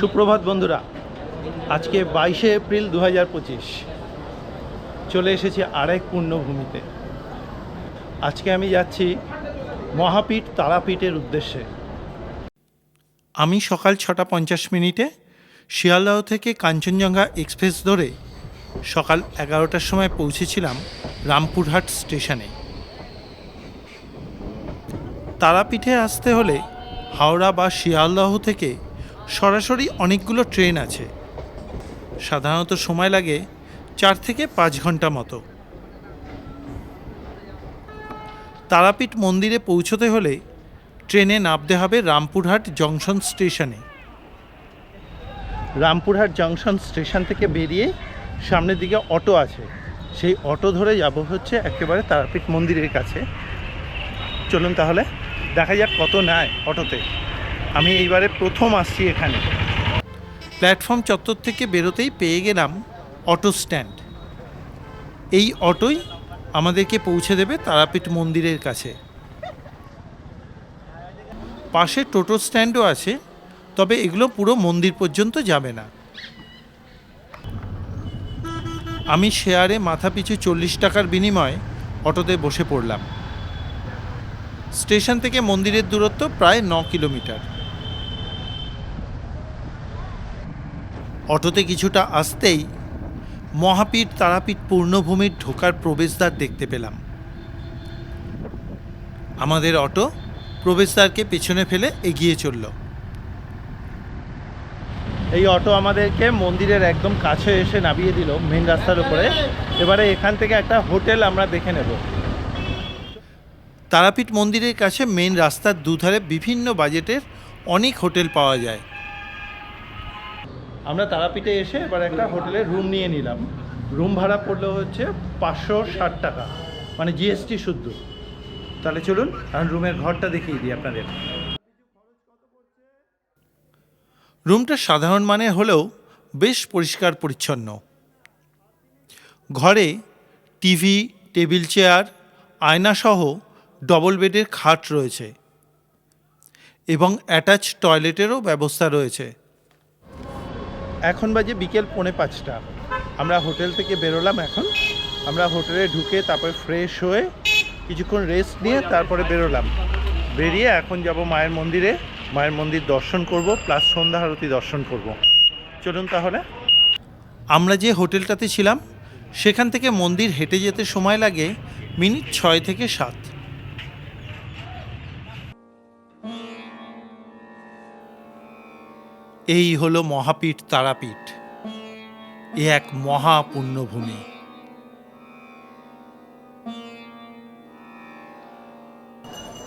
সুপ্রভাত বন্ধুরা, আজকে বাইশে এপ্রিল দু পঁচিশ। চলে এসেছি আরেক পূর্ণভূমিতে। আজকে আমি যাচ্ছি মহাপীঠ তারাপীঠের উদ্দেশ্যে। আমি সকাল ছটা পঞ্চাশ মিনিটে শিয়ালদহ থেকে কাঞ্চনজঙ্ঘা এক্সপ্রেস ধরে সকাল এগারোটার সময় পৌঁছেছিলাম রামপুরহাট স্টেশনে। তারাপীঠে আসতে হলে হাওড়া বা শিয়ালদহ থেকে সরাসরি অনেকগুলো ট্রেন আছে। সাধারণত সময় লাগে চার থেকে পাঁচ ঘণ্টা মতো। তারাপীঠ মন্দিরে পৌঁছতে হলে ট্রেনে নামতে হবে রামপুরহাট জংশন স্টেশনে। রামপুরহাট জংশন স্টেশন থেকে বেরিয়ে সামনের দিকে অটো আছে। সেই অটো ধরে যাব হচ্ছে একেবারে তারাপীঠ মন্দিরের কাছে। চলুন তাহলে দেখা যাক কত নেয় অটোতে। আমি এইবারে প্রথম আসছি এখানে। প্ল্যাটফর্ম চত্বর থেকে বেরোতেই পেয়ে গেলাম অটো স্ট্যান্ড। এই অটোই আমাদেরকে পৌঁছে দেবে তারাপীঠ মন্দিরের কাছে। পাশে টোটো স্ট্যান্ডও আছে, তবে এগুলো পুরো মন্দির পর্যন্ত যাবে না। আমি শেয়ারে মাথাপিছু চল্লিশ টাকার বিনিময়ে অটোতে বসে পড়লাম। স্টেশন থেকে মন্দিরের দূরত্ব প্রায় ন কিলোমিটার। অটোতে কিছুটা আসতেই মহাপীঠ তারাপীঠ পূর্ণভূমির ঢোকার প্রবেশদ্বার দেখতে পেলাম। আমাদের অটো প্রবেশদ্বারকে পেছনে ফেলে এগিয়ে চলল। এই অটো আমাদেরকে মন্দিরের একদম কাছে এসে নামিয়ে দিল মেন রাস্তার উপরে। এবারে এখান থেকে একটা হোটেল আমরা দেখে নেব। তারাপীঠ মন্দিরের কাছে মেন রাস্তার দুধারে বিভিন্ন বাজেটের অনেক হোটেল পাওয়া যায়। আমরা তারাপীঠে এসে এবার একটা হোটেলে রুম নিয়ে নিলাম। রুম ভাড়া পড়ল হচ্ছে পাঁচশো ষাট টাকা মানে জিএসটি শুদ্ধ। তাহলে চলুন আর রুমের ঘরটা দেখিয়ে দিই আপনাদের। রুমটা সাধারণ মানের হলেও বেশ পরিষ্কার পরিচ্ছন্ন। ঘরে টিভি টেবিল চেয়ার আয়নাসহ ডবল বেডের খাট রয়েছে এবং অ্যাটাচ টয়লেটেরও ব্যবস্থা রয়েছে। এখন বাজে বিকেল পৌনে পাঁচটা। আমরা হোটেল থেকে বেরোলাম এখন। আমরা হোটেলে ঢুকে তারপরে ফ্রেশ হয়ে কিছুক্ষণ রেস্ট নিয়ে তারপরে বেরোলাম। বেরিয়ে এখন যাব মায়ের মন্দিরে। মায়ের মন্দির দর্শন করব প্লাস সন্ধ্যা আরতি দর্শন করব। চলুন তাহলে। আমরা যে হোটেলটাতে ছিলাম, সেখান থেকে মন্দির হেঁটে যেতে সময় লাগে মিনিট ছয় থেকে সাত। এই হলো মহাপীঠ তারাপীঠ। এ এক মহা পুণ্যভূমি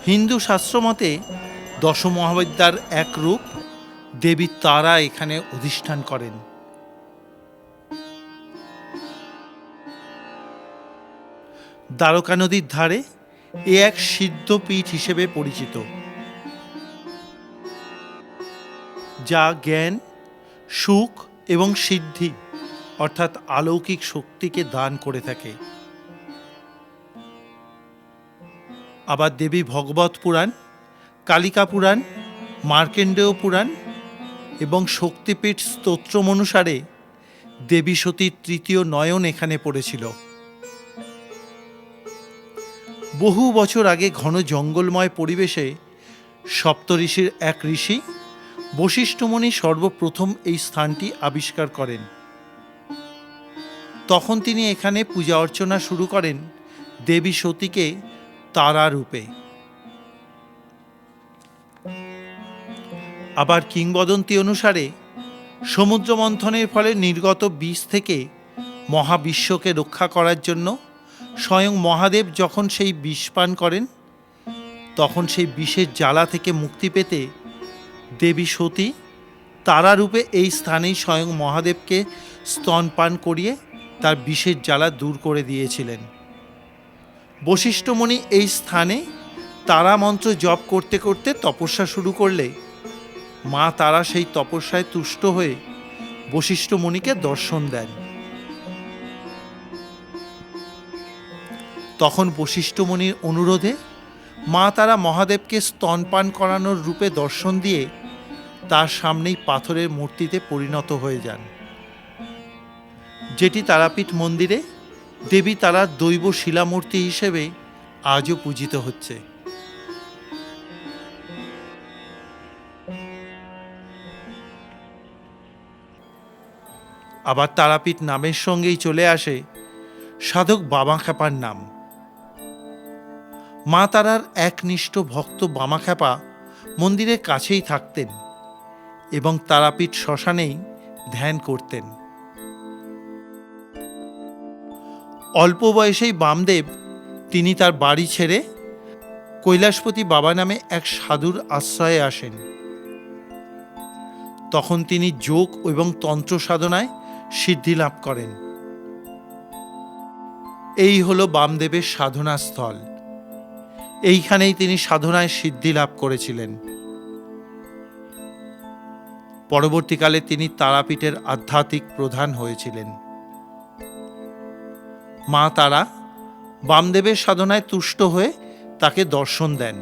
হিন্দু শাস্ত্রমতে দশমহাবিদ্যার এক রূপ দেবী তারা এখানে অধিষ্ঠান করেন। দ্বারকা নদীর ধারে এ এক সিদ্ধপীঠ হিসেবে পরিচিত। যা জ্ঞান, সুখ এবং সিদ্ধি, অর্থাৎ আলৌকিক শক্তিকে দান করে থাকে। আবার দেবী ভগবত পুরাণ, কালিকা পুরাণ, মার্কেন্ডেয় পুরাণ এবং শক্তিপীঠ স্তোত্রম অনুসারে দেবী সতীর তৃতীয় নয়ন এখানে পড়েছিল। বহু বছর আগে ঘন জঙ্গলময় পরিবেশে সপ্তঋষির এক ঋষি বশিষ্ঠমণি সর্বপ্রথম এই স্থানটি আবিষ্কার করেন। তখন তিনি এখানে পূজা অর্চনা শুরু করেন দেবী সতীকে তারা রূপে আবার কিংবদন্তি অনুসারে সমুদ্র মন্থনের ফলে নির্গত বিষ থেকে মহাবিশ্বকে রক্ষা করার জন্য স্বয়ং মহাদেব যখন সেই বিষ পান করেন, তখন সেই বিষের জ্বালা থেকে মুক্তি পেতে দেবী সতী, তারারূপে এই স্থানেই স্বয়ং মহাদেবকে স্তনপান করিয়ে তার বিষের জ্বালা দূর করে দিয়েছিলেন। বশিষ্ঠমণি এই স্থানে তারা মন্ত্র জপ করতে করতে তপস্যা শুরু করলে মা তারা সেই তপস্যায় তুষ্ট হয়ে বশিষ্ঠমণিকে দর্শন দেন। তখন বশিষ্ঠমণির অনুরোধে মা তারা মহাদেবকে স্তনপান করানোর রূপে দর্শন দিয়ে তার সামনেই পাথরের মূর্তিতে পরিণত হয়ে যান। যেটি তারাপীঠ মন্দিরে দেবী তারার দৈব শিলামূর্তি হিসেবে আজও পূজিত হচ্ছে। আবার তারাপীঠ নামের সঙ্গেই চলে আসে সাধক বাবা খ্যাপার নাম। মা তারার একনিষ্ঠ ভক্ত বামা খ্যাপা মন্দিরের কাছেই থাকতেন। এবং তারাপীঠ শ্মশানেই ধ্যান করতেন। অল্প বয়সেই বামদেব তিনি তার বাড়ি ছেড়ে কৈলাসপতি বাবা নামে এক সাধুর আশ্রয়ে আসেন। তখন তিনি যোগ এবং তন্ত্র সাধনায় সিদ্ধি লাভ করেন। এই হলো বামদেবের সাধনা স্থল এইখানেই তিনি সাধনায় সিদ্ধি লাভ করেছিলেন। পরবর্তীকালে তিনি তারাপীঠের আধ্যাত্মিক প্রধান হয়েছিলেন। মা তারা বামদেবের সাধনায় তুষ্ট হয়ে তাকে দর্শন দেন।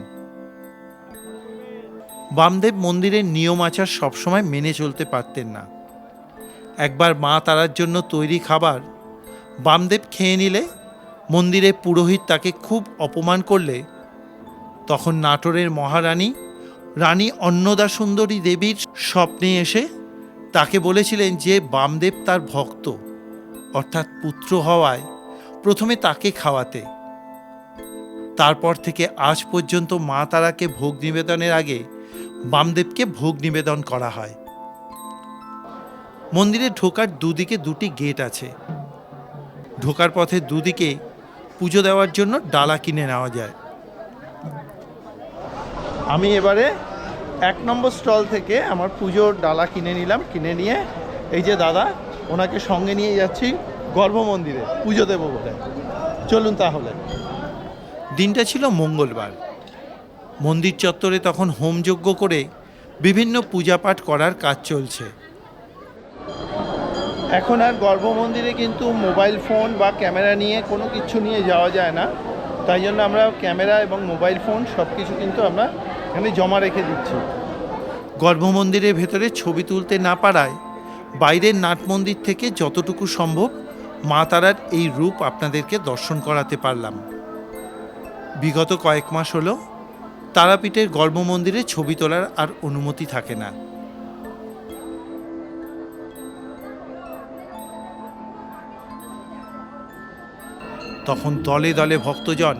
বামদেব মন্দিরের নিয়ম আচার সবসময় মেনে চলতে পারতেন না। একবার মা তারার জন্য তৈরি খাবার বামদেব খেয়ে নিলে মন্দিরে পুরোহিত তাকে খুব অপমান করলে, তখন নাটোরের মহারানী রানী অন্নদা সুন্দরী দেবীর স্বপ্নে এসে তাকে বলেছিলেন যে বামদেব তার ভক্ত, অর্থাৎ পুত্র হওয়ায় প্রথমে তাকে খাওয়াতে। তারপর থেকে আজ পর্যন্ত মা তারাকে ভোগ নিবেদনের আগে বামদেবকে ভোগ নিবেদন করা হয়। মন্দিরে ঢোকার দুদিকে দুটি গেট আছে। ঢোকার পথে দুদিকে পুজো দেওয়ার জন্য ডালা কিনে নেওয়া যায়। আমি এবারে এক নম্বর স্টল থেকে আমার পুজোর ডালা কিনে নিলাম কিনে নিয়ে এই যে দাদা ওনাকে সঙ্গে নিয়ে যাচ্ছি গর্ভ মন্দিরে পুজো দেবো বলে। চলুন তাহলে। দিনটা ছিল মঙ্গলবার। মন্দির চত্বরে তখন হোমযজ্ঞ করে বিভিন্ন পূজাপাঠ করার কাজ চলছে। এখন আর গর্ভ মন্দিরে কিন্তু মোবাইল ফোন বা ক্যামেরা নিয়ে কোনো কিছু নিয়ে যাওয়া যায় না। তাই জন্য আমরা ক্যামেরা এবং মোবাইল ফোন সব কিছু কিন্তু আমরা এখানে জমা রেখে দিচ্ছি। গর্ভমন্দিরের ভেতরে ছবি তুলতে না পারায় বাইরের নাট মন্দির থেকে যতটুকু সম্ভব মা তারার এই রূপ আপনাদেরকে দর্শন করাতে পারলাম। বিগত কয়েক মাস হলো তারাপীঠের গর্ভমন্দিরে ছবি তোলার আর অনুমতি থাকে না। তখন দলে দলে ভক্তজন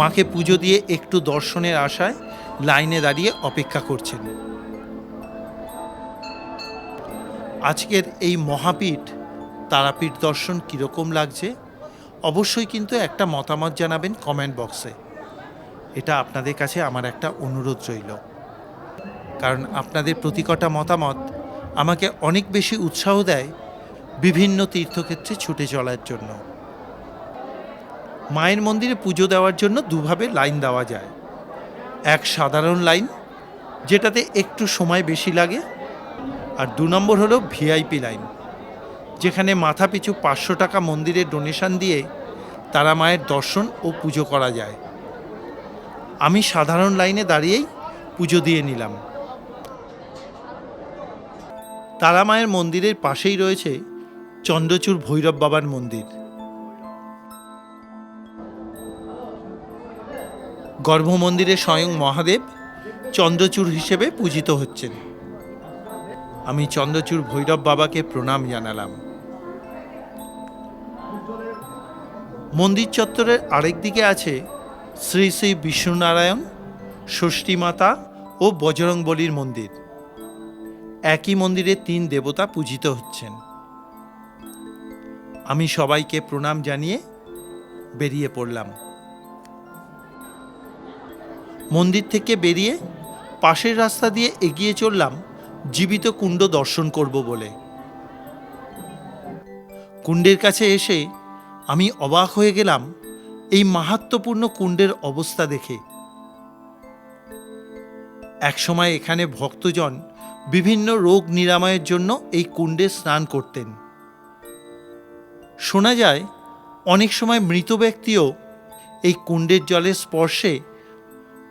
মাকে পুজো দিয়ে একটু দর্শনের আশায় লাইনে দাঁড়িয়ে অপেক্ষা করছেন। আজকের এই মহাপীঠ, তারাপীঠ দর্শন কীরকম লাগছে? অবশ্যই কিন্তু একটা মতামত জানাবেন কমেন্ট বক্সে। এটা আপনাদের কাছে আমার একটা অনুরোধ রইল। কারণ আপনাদের প্রতি কটা মতামত আমাকে অনেক বেশি উৎসাহ দেয় বিভিন্ন তীর্থক্ষেত্রে ছুটে চলার জন্য। মায়ের মন্দিরে পুজো দেওয়ার জন্য দুভাবে লাইন দেওয়া যায়। এক সাধারণ লাইন, যেটাতে একটু সময় বেশি লাগে, আর দু নম্বর হলো ভিআইপি লাইন, যেখানে মাথা পিছু পাঁচশো টাকা মন্দিরে ডোনেশন দিয়ে তারা মায়ের দর্শন ও পুজো করা যায়। আমি সাধারণ লাইনে দাঁড়িয়েই পুজো দিয়ে নিলাম। তারা মায়ের মন্দিরের পাশেই রয়েছে চন্দ্রচূড় ভৈরব বাবার মন্দির। গর্ভ মন্দিরে স্বয়ং মহাদেব চন্দ্রচূড় হিসেবে পূজিত হচ্ছেন। আমি চন্দ্রচূড় ভৈরব বাবাকে প্রণাম জানালাম। মন্দির চত্বরের আরেক দিকে আছে শ্রী শ্রী বিষ্ণুনারায়ণ, ষষ্ঠী মাতা ও বজরং বলির মন্দির। একই মন্দিরে তিন দেবতা পূজিত হচ্ছেন। আমি সবাইকে প্রণাম জানিয়ে বেরিয়ে পড়লাম। মন্দির থেকে বেরিয়ে পাশের রাস্তা দিয়ে এগিয়ে চললাম, জীবিত কুণ্ড দর্শন করব বলে। কুণ্ডের কাছে এসে আমি অবাক হয়ে গেলাম এই মাহাত্মপূর্ণ কুণ্ডের অবস্থা দেখে। একসময় এখানে ভক্তজন বিভিন্ন রোগ নিরাময়ের জন্য এই কুণ্ডে স্নান করতেন। শোনা যায়, অনেক সময় মৃত ব্যক্তিও এই কুণ্ডের জলের স্পর্শে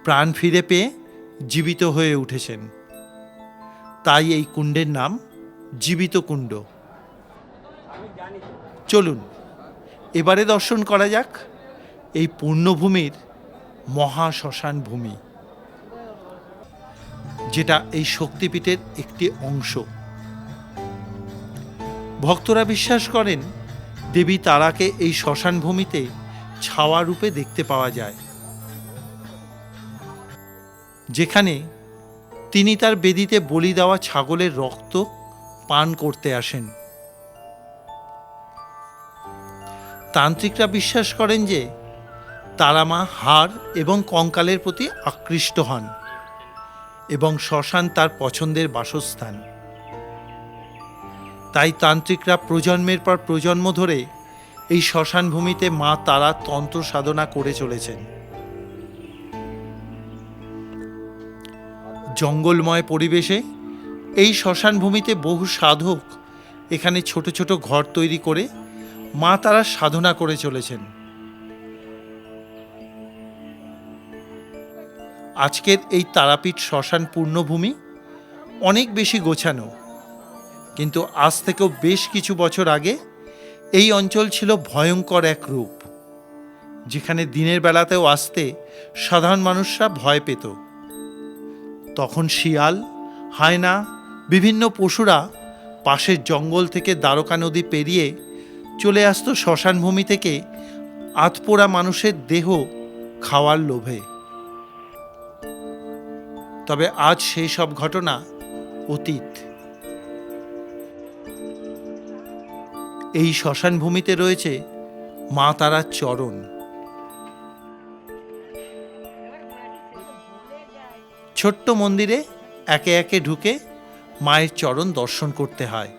প্রাণ ফিরে পেয়ে জীবিত হয়ে উঠেছেন। তাই এই কুণ্ডের নাম জীবিত কুণ্ড। চলুন, এবারে দর্শন করা যাক এই পূর্ণভূমির মহা শ্মশান ভূমি, যেটা এই শক্তিপীঠের একটি অংশ। ভক্তরা বিশ্বাস করেন, দেবী তারাকে এই শ্মশান ভূমিতে ছাওয়া রূপে দেখতে পাওয়া যায়। যেখানে তিনি তার বেদিতে বলি দেওয়া ছাগলের রক্ত পান করতে আসেন। তান্ত্রিকরা বিশ্বাস করেন যে তারামা হার এবং কঙ্কালের প্রতি আকৃষ্ট হন এবং শ্মশান তার পছন্দের বাসস্থান। তাই তান্ত্রিকরা প্রজন্মের পর প্রজন্ম ধরে এই শ্মশান ভূমিতে মা তারা তন্ত্র সাধনা করে চলেছেন। জঙ্গলময় পরিবেশে, এই শ্মশান ভূমিতে বহু সাধক এখানে ছোট ছোট ঘর তৈরি করে মা তারা সাধনা করে চলেছেন। আজকের এই তারাপীঠ শ্মশান পূর্ণভূমি অনেক বেশি গোছানো, কিন্তু আজ থেকেও বেশ কিছু বছর আগে এই অঞ্চল ছিল ভয়ঙ্কর এক রূপ, যেখানে দিনের বেলাতেও আসতে সাধারণ মানুষরা ভয় পেত। তখন শিয়াল, হায়না, বিভিন্ন পশুরা পাশের জঙ্গল থেকে দ্বারকা নদী পেরিয়ে চলে আসতো শ্মশান ভূমি থেকে আতপোড়া মানুষের দেহ খাওয়ার লোভে। তবে আজ সেই সব ঘটনা অতীত। এই শ্মশান ভূমিতে রয়েছে মা তারার চরণ। ছোট্ট মন্দিরে একে একে ঢুকে মায়ের চরণ দর্শন করতে হয়।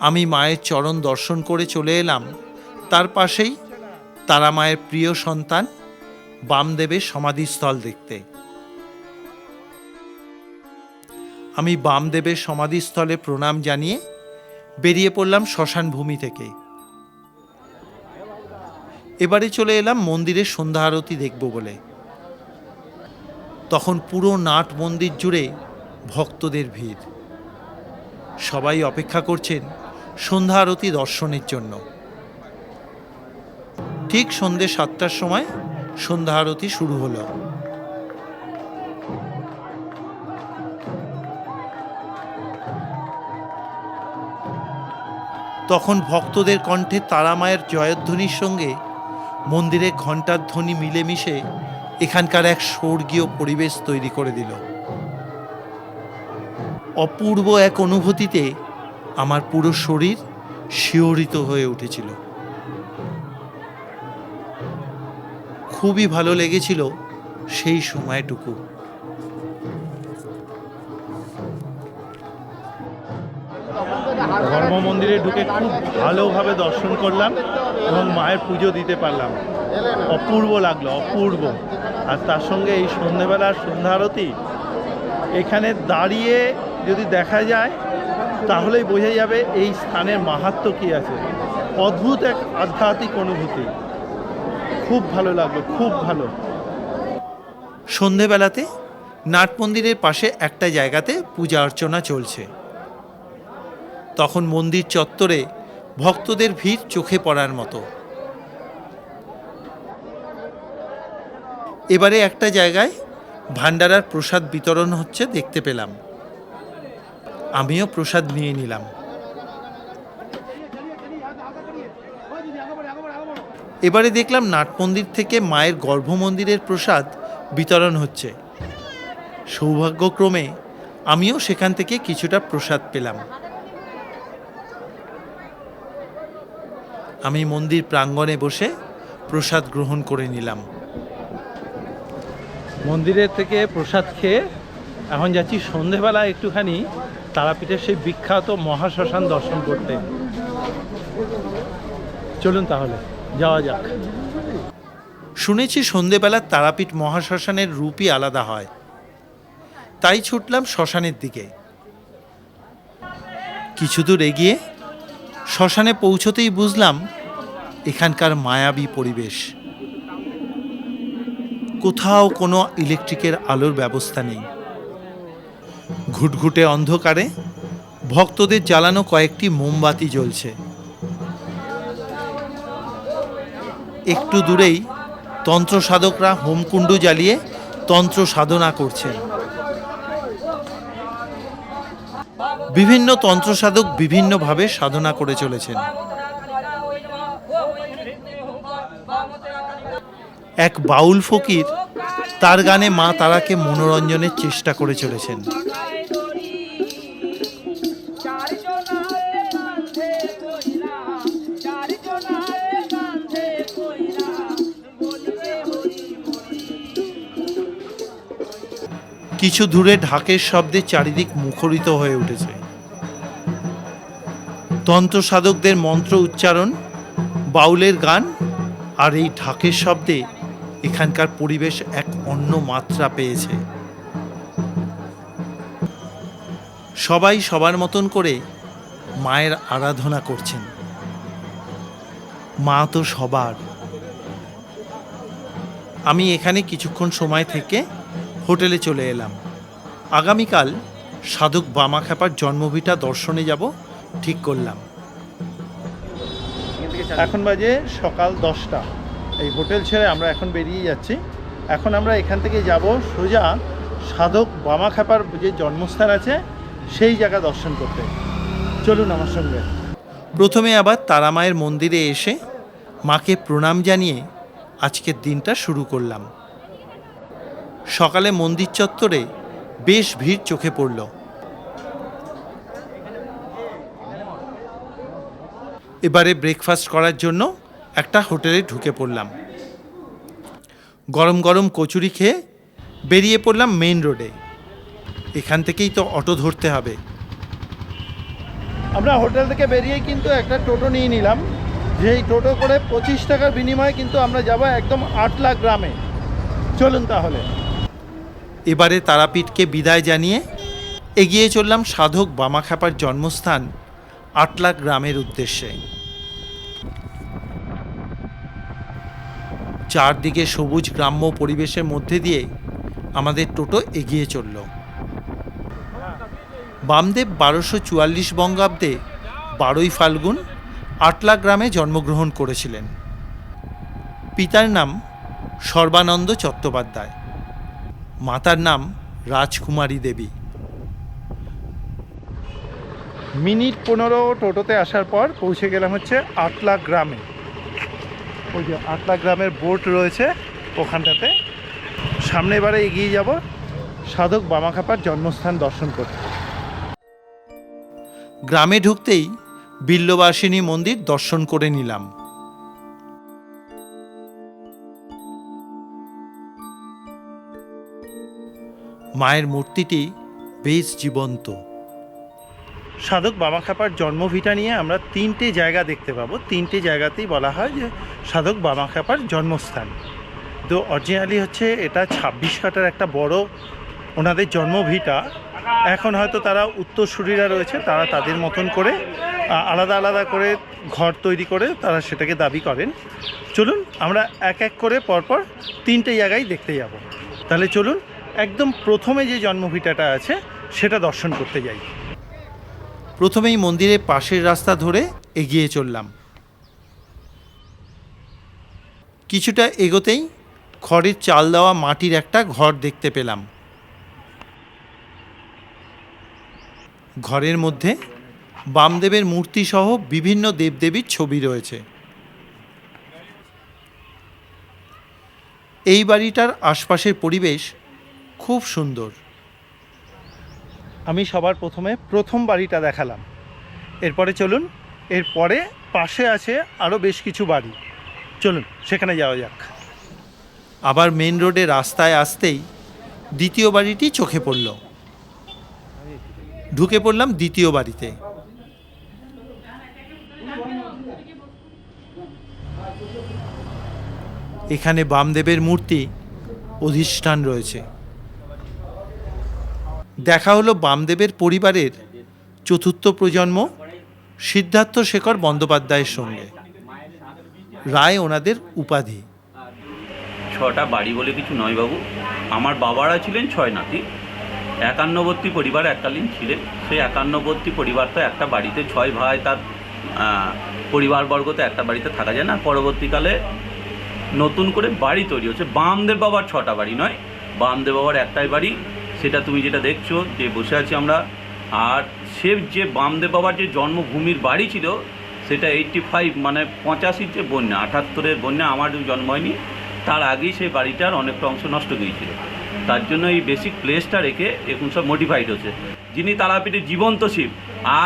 আমি মায়ের চরণ দর্শন করে চলে এলাম। তার পাশেই তারা মায়ের প্রিয় সন্তান বামদেবের সমাধিস্থল দেখতে। আমি বামদেবের সমাধিস্থলে প্রণাম জানিয়ে বেরিয়ে পড়লাম শ্মশান ভূমি থেকে। এবারে চলে এলাম মন্দিরের সন্ধ্যা আরতি দেখব বলে। তখন পুরো নাট মন্দির জুড়ে ভক্তদের ভিড়। সবাই অপেক্ষা করছেন সন্ধ্যা আরতি দর্শনের জন্য। ঠিক সন্ধে সাতটার সময় সন্ধ্যা আরতি শুরু হলো। তখন ভক্তদের কণ্ঠে তারামায়ের জয়ধ্বনির সঙ্গে মন্দিরে ঘণ্টার ধ্বনি মিলেমিশে এখানকার এক স্বর্গীয় পরিবেশ তৈরি করে দিল। অপূর্ব এক অনুভূতিতে আমার পুরো শরীর শিহরিত হয়ে উঠেছিল। খুবই ভালো লেগেছিল সেই সময়টুকু। ধর্ম মন্দিরে ঢুকে খুব ভালোভাবে দর্শন করলাম এবং মায়ের পুজো দিতে পারলাম। অপূর্ব লাগল, অপূর্ব। আর তার সঙ্গে এই সন্ধেবেলার সন্ধ্যা আরতি এখানে দাঁড়িয়ে যদি দেখা যায়, তাহলেই বোঝা যাবে এই স্থানের মাহাত্ম কী আছে। অদ্ভুত এক আধ্যাত্মিক অনুভূতি। খুব ভালো লাগল, খুব ভালো। সন্ধেবেলাতে নাট মন্দিরের পাশে একটা জায়গাতে পূজা অর্চনা চলছে। তখন মন্দির চত্বরে ভক্তদের ভিড় চোখে পড়ার মতো। এবারে একটা জায়গায় ভান্ডারার প্রসাদ বিতরণ হচ্ছে দেখতে পেলাম। আমিও প্রসাদ নিয়ে নিলাম। এবারে দেখলাম নাট মন্দির থেকে মায়ের গর্ভ মন্দিরের প্রসাদ বিতরণ হচ্ছে। সৌভাগ্যক্রমে আমিও সেখান থেকে কিছুটা প্রসাদ পেলাম। আমি মন্দির প্রাঙ্গণে বসে প্রসাদ গ্রহণ করে নিলাম। মন্দিরের থেকে প্রসাদ খেয়ে এখন যাচ্ছি সন্ধেবেলা একটুখানি তারাপীঠের সেই বিখ্যাত মহাশ্মশান দর্শন করতে। চলুন তাহলে, যাওয়া যাক। শুনেছি সন্ধেবেলা তারাপীঠ মহাশ্মশানের রূপই আলাদা হয়। তাই ছুটলাম শ্মশানের দিকে। কিছু দূর এগিয়ে শ্মশানে পৌঁছতেই বুঝলাম এখানকার মায়াবী পরিবেশ। কোথাও কোনো ইলেকট্রিকের আলোর ব্যবস্থা নেই। ঘুটঘুটে অন্ধকারে ভক্তদের জ্বালানো কয়েকটি মোমবাতি জ্বলছে। একটু দূরেই তন্ত্র সাধকরা হোমকুণ্ড জ্বালিয়ে তন্ত্র সাধনা করছেন। বিভিন্ন তন্ত্র সাধক বিভিন্নভাবে সাধনা করে চলেছেন। এক বাউল ফকির, তার গানে মা তারাকে মনোরঞ্জনের চেষ্টা করে চলেছেন। কিছু দূরে ঢাকের শব্দে চারিদিক মুখরিত হয়ে উঠেছে। তন্ত্র সাধকদের মন্ত্র উচ্চারণ, বাউলের গান আর এই ঢাকের শব্দে এখানকার পরিবেশ এক অন্য মাত্রা পেয়েছে। সবাই সবার মতন করে মায়ের আরাধনা করছেন। মা তো সবার। আমি এখানে কিছুক্ষণ সময় থেকে হোটেলে চলে এলাম। আগামীকাল সাধক বামাখ্যাপার জন্মভিটা দর্শনে যাব, ঠিক করলাম। এখন বাজে সকাল দশটা। এই হোটেল ছেড়ে আমরা এখন বেরিয়ে যাচ্ছি। এখন আমরা এখান থেকে যাব সোজা সাধক বামাখ্যাপার যে জন্মস্থান আছে, সেই জায়গা দর্শন করতে। চলুন আমার সঙ্গে। প্রথমে আবার তারামায়ের মন্দিরে এসে মাকে প্রণাম জানিয়ে আজকের দিনটা শুরু করলাম। সকালে মন্দির চত্বরে বেশ ভিড় চোখে পড়ল। এবারে ব্রেকফাস্ট করার জন্য একটা হোটেলে ঢুকে পড়লাম। গরম গরম কচুরি খেয়ে বেরিয়ে পড়লাম মেইন রোডে। এখান থেকেই তো অটো ধরতে হবে। আমরা হোটেল থেকে বেরিয়ে কিন্তু একটা টোটো নিয়ে নিলাম। যেই টোটো করে পঁচিশ টাকার বিনিময়ে কিন্তু আমরা যাব একদম আটলা গ্রামে। চলুন তাহলে। এবারে তারাপীঠকে বিদায় জানিয়ে এগিয়ে চললাম সাধক বামাখ্যাপার জন্মস্থান আটলা গ্রামের উদ্দেশ্যে। চারদিকে সবুজ গ্রাম্য পরিবেশের মধ্যে দিয়ে আমাদের টোটো এগিয়ে চলল। বামদেব বারোশো চুয়াল্লিশ বঙ্গাব্দে বারোই ফাল্গুন আটলা গ্রামে জন্মগ্রহণ করেছিলেন। পিতার নাম সর্বানন্দ চট্টোপাধ্যায়। মাতার নাম রাজকুমারী দেবী। মিনিট পনেরো টোটোতে আসার পর পৌঁছে গেলাম হচ্ছে আটলা গ্রামে। ওই যে আটলা গ্রামের বোট রয়েছে ওখানটাতে। সামনে এবারে এগিয়ে যাব সাধক বামাখাপার জন্মস্থান দর্শন করতে। গ্রামে ঢুকতেই বিল্লবাসিনী মন্দির দর্শন করে নিলাম। মায়ের মূর্তিটি বেশ জীবন্ত। সাধক বামাখ্যাপার জন্মভিটা নিয়ে আমরা তিনটে জায়গা দেখতে পাবো। তিনটে জায়গাতেই বলা হয় যে সাধক বামাখ্যাপার জন্মস্থান। তো অরিজিনালি হচ্ছে এটা ছাব্বিশ কাটার একটা বড় ওনাদের জন্মভিটা। এখন হয়তো তারা উত্তরসূরিরা রয়েছে, তারা তাদের মতন করে আলাদা আলাদা করে ঘর তৈরি করে তারা সেটাকে দাবি করেন। চলুন আমরা এক এক করে পরপর তিনটে জায়গায় দেখতে যাব। তাহলে চলুন, একদম প্রথমে যে জন্মভিটাটা আছে, সেটা দর্শন করতে যাই। প্রথমেই মন্দিরের পাশের রাস্তা ধরে এগিয়ে চললাম। কিছুটা এগোতেই খড়ের চাল দেওয়া মাটির একটা ঘর দেখতে পেলাম। ঘরের মধ্যে বামদেবের মূর্তি সহ বিভিন্ন দেবদেবীর ছবি রয়েছে। এই বাড়িটার আশপাশের পরিবেশ খুব সুন্দর। আমি সবার প্রথমে প্রথম বাড়িটা দেখালাম। এরপরে চলুন, এরপরে পাশে আছে আরও বেশ কিছু বাড়ি। চলুন, সেখানে যাওয়া যাক। আবার মেন রোডে রাস্তায় আসতেই দ্বিতীয় বাড়িটি চোখে পড়ল। ঢুকে পড়লাম দ্বিতীয় বাড়িতে। এখানে বামদেবের মূর্তি অধিষ্ঠান রয়েছে। দেখা হলো বামদেবের পরিবারের চতুর্থ প্রজন্ম সিদ্ধার্থ শেখর বন্দ্যোপাধ্যায়ের সঙ্গে। রায় ওনাদের উপাধি। ছটা বাড়ি বলে কিছু নয় বাবু। আমার বাবারা ছিলেন ছয় নাতি। একান্নবর্তী পরিবার এককালীন ছিলেন। সেই একান্নবর্তী পরিবার তো একটা বাড়িতে ছয় ভাই, তার পরিবারবর্গ তো একটা বাড়িতে থাকা যায় না। পরবর্তীকালে নতুন করে বাড়ি তৈরি হচ্ছে। বামদেব বাবার ছটা বাড়ি নয়। বামদেব বাবার একটাই বাড়ি সেটা তুমি যেটা দেখছ, যে বসে আছি আমরা। আর সে যে বামদেব বাবার যে জন্মভূমির বাড়ি ছিল, সেটা এইটটি ফাইভ মানে পঁচাশির যে বন্যা, আটাত্তরের বন্যা আমার জন্ম হয়নি, তার আগেই সেই বাড়িটার অনেকটা অংশ নষ্ট গিয়েছিল তার জন্য এই বেসিক প্লেসটা রেখে এখন সব মডিফাইড হচ্ছে। যিনি তারাপীঠে জীবন্ত শিব,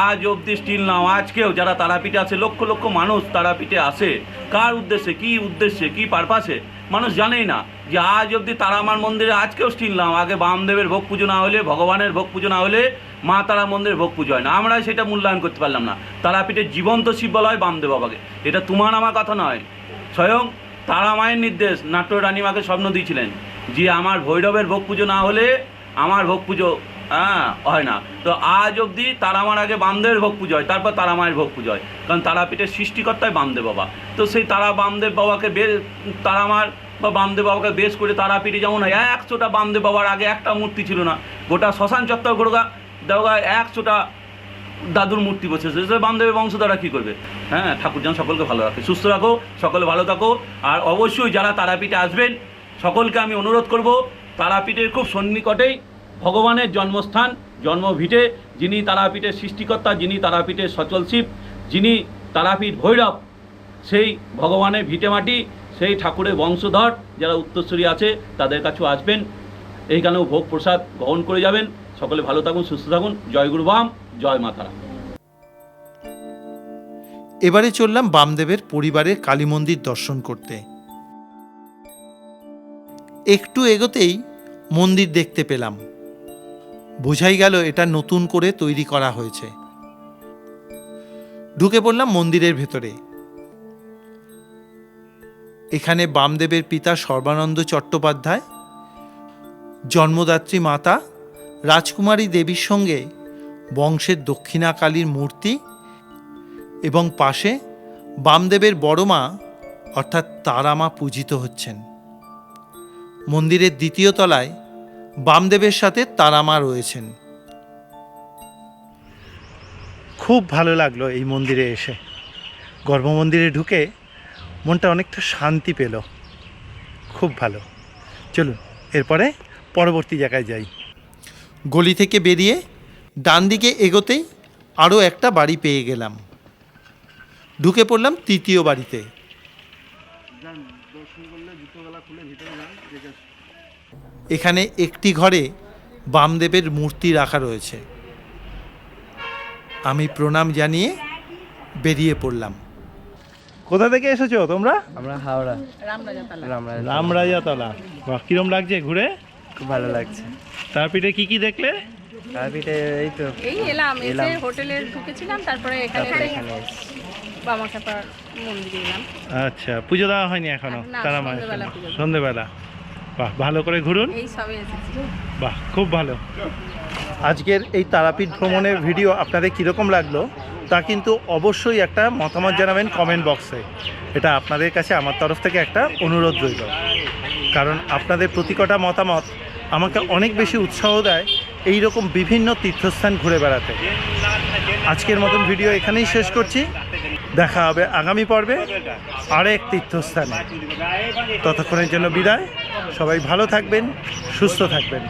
আজ অবধি স্টিল নাও আজকেও যারা তারাপীঠে আছে, লক্ষ লক্ষ মানুষ তারাপীঠে আসে। কার উদ্দেশ্যে, কি উদ্দেশ্যে, কি পারপাসে মানুষ জানেই না যে আজ অবধি তারামার মন্দিরে, আজকেও নাও আগে বামদেবের ভোগ পুজো না হলে, ভগবানের ভোগ পুজো না হলে মা তারা মন্দিরের ভোগ পুজো হয় না। আমরা সেটা মূল্যায়ন করতে পারলাম না। তারাপীঠের জীবন্ত শিব বলা হয় বামদেব বাবাকে। এটা তোমার আমার কথা নয়। স্বয়ং তারা মায়ের নির্দেশ নাট্য রানীমাকে স্বপ্ন দিয়েছিলেন যে আমার ভৈরবের ভোগ পুজো না হলে আমার ভোগ পুজো হ্যাঁ হয় না। তো আজ অবধি তারামার আগে বামদেবের ভোগ পুজো হয়, তারপর তারা মায়ের ভোগ পুজো হয়। কারণ তারাপীঠের সৃষ্টিকর্তাই বামদেব বাবা। তো সেই তারা বামদেব বাবাকে বে তারামার বা বামদেব বাবাকে বেশ করে তারাপীঠে যেমন হয়, একশোটা বামদেব বাবার আগে একটা মূর্তি ছিল না। গোটা শ্মশান চত্বর গোড়গা দেওগা একশোটা দাদুর মূর্তি বসেছে সে বামদেবের বংশধরা কী করবে? হ্যাঁ ঠাকুর যেন সকলকে ভালো রাখে। সুস্থ রাখো সকলে ভালো থাকো। আর অবশ্যই যারা তারাপীঠে আসবেন, সকলকে আমি অনুরোধ করব, তারাপীঠের খুব সন্নিকটেই ভগবানের জন্মস্থান, জন্মভিটে যিনি তারাপীঠের সৃষ্টিকর্তা, যিনি তারাপীঠের সচল শিব, যিনি তারাপীঠ ভৈরব, সেই ভগবানের ভিটে মাটি সেই ঠাকুরের বংশধর যারা উত্তরসূরি আছে, তাদের কাছেও আসবেন। এইখানেও ভোগ প্রসাদ গ্রহণ করে যাবেন। সকলে ভালো থাকুন, সুস্থ থাকুন। জয় গুরু বাম, জয় মাতারা এবারে চললাম বামদেবের পরিবারের কালী মন্দির দর্শন করতে। একটু এগোতেই মন্দির দেখতে পেলাম। বোঝাই গেল এটা নতুন করে তৈরি করা হয়েছে। ঢুকে পড়লাম মন্দিরের ভেতরে। এখানে বামদেবের পিতা সর্বানন্দ চট্টোপাধ্যায়, জন্মদাত্রী মাতা রাজকুমারী দেবীর সঙ্গে বংশের দক্ষিণাকালীর মূর্তি এবং পাশে বামদেবের বড় মা, অর্থাৎ তারামা পূজিত হচ্ছেন। মন্দিরের দ্বিতীয় তলায় বামদেবের সাথে তারামা রয়েছেন। খুব ভালো লাগল এই মন্দিরে এসে। গর্ভমন্দিরে ঢুকে মনটা অনেকটা শান্তি পেল। খুব ভালো। চলুন, এরপরে পরবর্তী জায়গায় যাই। গলি থেকে বেরিয়ে ডান দিকে এগোতেই আরও একটা বাড়ি পেয়ে গেলাম। ঢুকে পড়লাম তৃতীয় বাড়িতে। এখানে একটি ঘরে বামদেবের মূর্তি রাখা রয়েছে। আমি প্রণাম জানিয়ে বেরিয়ে পড়লাম। কোথা থেকে এসেছ তোমরা? আমরা হাওড়া। রামরাজাতলা। রামরাজ রামরাজাতলা। বাহ কিরম লাগছে ঘুরে? খুব ভালো লাগছে। তারপিঠে কি কি দেখলে? তারপিঠে এই তো এই এলাম এসে। হোটেলে ঢুকেছিলাম তারপরে এখানে মন্দিরে এলাম। আচ্ছা পুজো দেওয়া হয়নি এখনও? তারা মায়ের সন্ধ্যেবেলা সন্ধেবেলা। বাহ ভালো করে ঘুরুন। বাহ খুব ভালো। আজকের এই তারাপীঠ ভ্রমণের ভিডিও আপনাদের কীরকম লাগল? তা কিন্তু অবশ্যই একটা মতামত জানাবেন কমেন্ট বক্সে এটা আপনাদের কাছে, আমার তরফ থেকে একটা অনুরোধ রইল। কারণ আপনাদের প্রতি কটা মতামত আমাকে অনেক বেশি উৎসাহ দেয় এই রকম বিভিন্ন তীর্থস্থান ঘুরে বেড়াতে। আজকের মতন ভিডিও এখানেই শেষ করছি। দেখা হবে আগামী পর্বে আরেক তীর্থস্থানে। ততক্ষণের জন্য বিদায়। সবাই ভালো থাকবেন, সুস্থ থাকবেন।